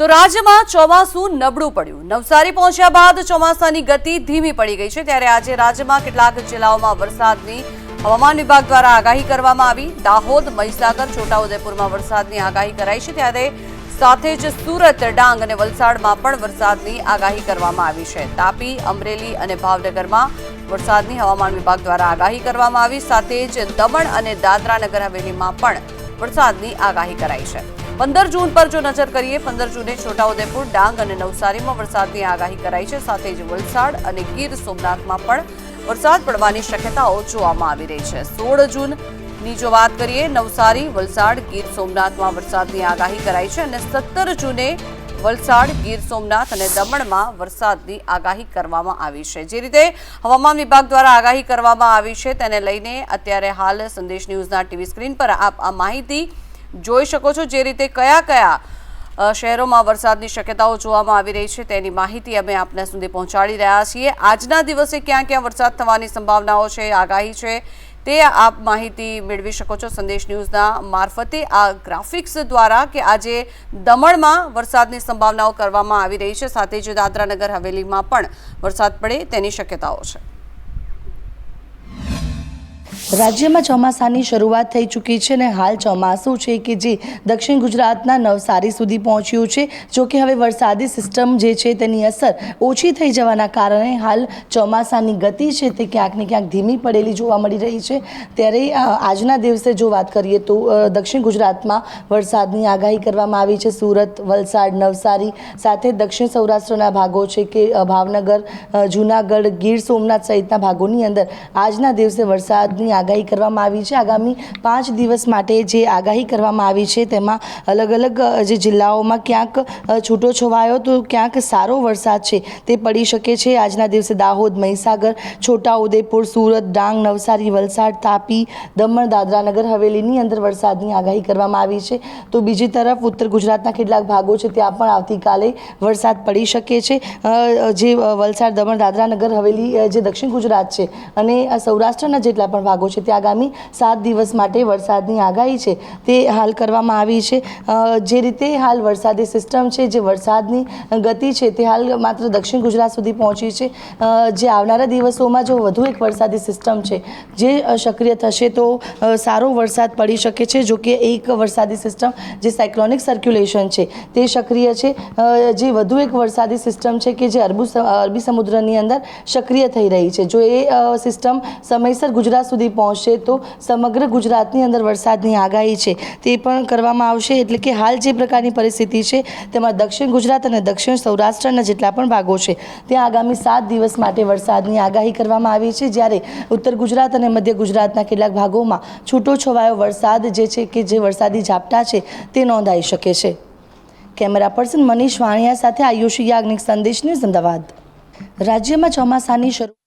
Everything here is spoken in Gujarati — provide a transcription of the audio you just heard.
તો રાજ્યમાં ચોમાસું નબળું પડ્યું. નવસારી પહોંચ્યા બાદ ચોમાસાની ગતિ ધીમી પડી ગઈ છે, ત્યારે આજે રાજ્યમાં કેટલાક જિલ્લાઓમાં વરસાદની હવામાન વિભાગ દ્વારા આગાહી કરવામાં આવી. દાહોદ, મહીસાગર, છોટાઉદેપુરમાં વરસાદની આગાહી કરાઈ છે, ત્યારે સાથે જ સુરત, ડાંગ અને વલસાડમાં પણ વરસાદની આગાહી કરવામાં આવી છે. તાપી, અમરેલી અને ભાવનગરમાં વરસાદની હવામાન વિભાગ દ્વારા આગાહી કરવામાં આવી. સાથે જ દમણ અને દાદરા નગર હવેલીમાં પણ વરસાદની આગાહી કરાઈ છે. પંદર જૂન પર જો નજર કરીએ, પંદર જૂને છોટાઉદેપુર ડાંગ અને નવસારીમાં વરસાદની આગાહી કરાઈ છે. સાથે જ વલસાડ અને ગીર સોમનાથમાં પણ વરસાદ પડવાની શક્યતાઓ જોવામાં આવી રહી છે. સોળ જૂનની જો વાત કરીએ, નવસારી, વલસાડ, ગીર સોમનાથમાં વરસાદની આગાહી કરાઈ છે અને સત્તર જૂને વલસાડ, ગીર સોમનાથ અને દમણમાં વરસાદની આગાહી કરવામાં આવી છે. જે રીતે હવામાન વિભાગ દ્વારા આગાહી કરવામાં આવી છે, તેને લઈને અત્યારે હાલ સંદેશ ન્યૂઝના ટીવી સ્ક્રીન પર આપ આ માહિતી જોઈ શકો છો જે રીતે કયા કયા શહેરોમાં વરસાદની શક્યતાઓ જોવામાં આવી રહી છે તેની માહિતી અમે આપના સુધી પહોંચાડી રહ્યા છીએ. આજના દિવસે ક્યાં ક્યાં વરસાદ થવાની સંભાવનાઓ છે, આગાહી છે, તે આપ માહિતી મેળવી શકો છો સંદેશ ન્યૂઝના મારફતે. આ ગ્રાફિક્સ દ્વારા કે આજે દમણમાં વરસાદની સંભાવનાઓ કરવામાં આવી રહી છે, સાથે જ દાદરાનગર હવેલીમાં પણ વરસાદ પડે તેની શક્યતાઓ છે. રાજ્યમાં ચોમાસાની શરૂઆત થઈ ચૂકી છે અને હાલ ચોમાસું છે કે જે દક્ષિણ ગુજરાતના નવસારી સુધી પહોંચ્યું છે, જો કે હવે વરસાદી સિસ્ટમ જે છે તેની અસર ઓછી થઈ જવાના કારણે હાલ ચોમાસાની ગતિ છે તે ક્યાંક ને ક્યાંક ધીમી પડેલી જોવા મળી રહી છે. ત્યારે આજના દિવસે જો વાત કરીએ તો દક્ષિણ ગુજરાતમાં વરસાદની આગાહી કરવામાં આવી છે. સુરત, વલસાડ, નવસારી સાથે દક્ષિણ સૌરાષ્ટ્રના ભાગો છે કે ભાવનગર જૂનાગઢ, ગીર સોમનાથ સહિતના ભાગોની અંદર આજના દિવસે વરસાદની આગાહી કરવામાં આવી છે. આગામી પાંચ દિવસ માટે જે આગાહી કરવામાં આવી છે, તેમાં અલગ અલગ જે જિલ્લાઓમાં ક્યાંક છૂટો છવાયો તો ક્યાંક સારો વરસાદ છે, તે પડી શકે છે. આજના દિવસે દાહોદ, મહીસાગર, છોટાઉદેપુર, સુરત, ડાંગ, નવસારી, વલસાડ, તાપી, દમણ, દાદરાનગર, હવેલીની અંદર વરસાદની આગાહી કરવામાં આવી છે. તો બીજી તરફ ઉત્તર ગુજરાતના કેટલાક ભાગો છે, ત્યાં પણ આવતીકાલે વરસાદ પડી શકે છે. જે વલસાડ, દમણ, દાદરાનગર, હવેલી જે દક્ષિણ ગુજરાત છે અને સૌરાષ્ટ્રના જેટલા પણ ભાગો છે. તે આગામી સાત દિવસ માટે વરસાદની આગાહી છે. તે હાલ કરવામાં આવી છે. જે રીતે હાલ વરસાદી સિસ્ટમ છે, જે વરસાદની ગતિ છે, તે હાલ માત્ર દક્ષિણ ગુજરાત સુધી પહોંચી છે. જે આવનારા દિવસોમાં જો વધુ એક વરસાદી સિસ્ટમ છે, જે સક્રિય થશે તો સારો વરસાદ પડી શકે છે, જો કે એક વરસાદી સિસ્ટમ જે સાયક્લોનિક સર્ક્યુલેશન છે, તે સક્રિય છે. જે વધુ એક વરસાદી સિસ્ટમ છે કે જે અરબુ અરબી સમુદ્રની અંદર સક્રિય થઈ રહી છે. જો એ સિસ્ટમ સમયસર ગુજરાત સુધી પહોંચશે તો સમગ્ર ગુજરાતની અંદર વરસાદની આગાહી છે. તે પણ કરવામાં આવશે એટલે કે હાલ જે પ્રકારની પરિસ્થિતિ છે, તેમાં દક્ષિણ ગુજરાત અને દક્ષિણ સૌરાષ્ટ્રના જેટલા પણ ભાગો છે, ત્યાં આગામી સાત દિવસ માટે વરસાદની આગાહી કરવામાં આવી છે. જ્યારે ઉત્તર ગુજરાત અને મધ્ય ગુજરાતના કેટલાક ભાગોમાં છૂટો છવાયો વરસાદ જે છે કે જે વરસાદી ઝાપટા છે, તે નોંધાઈ શકે છે. કેમેરા પર્સન મનીષ વાણિયા સાથે આયુષી યાજ્ઞિક સંદેશ ન્યૂઝ અમદાવાદ. રાજ્યમાં ચોમાસાની શરૂ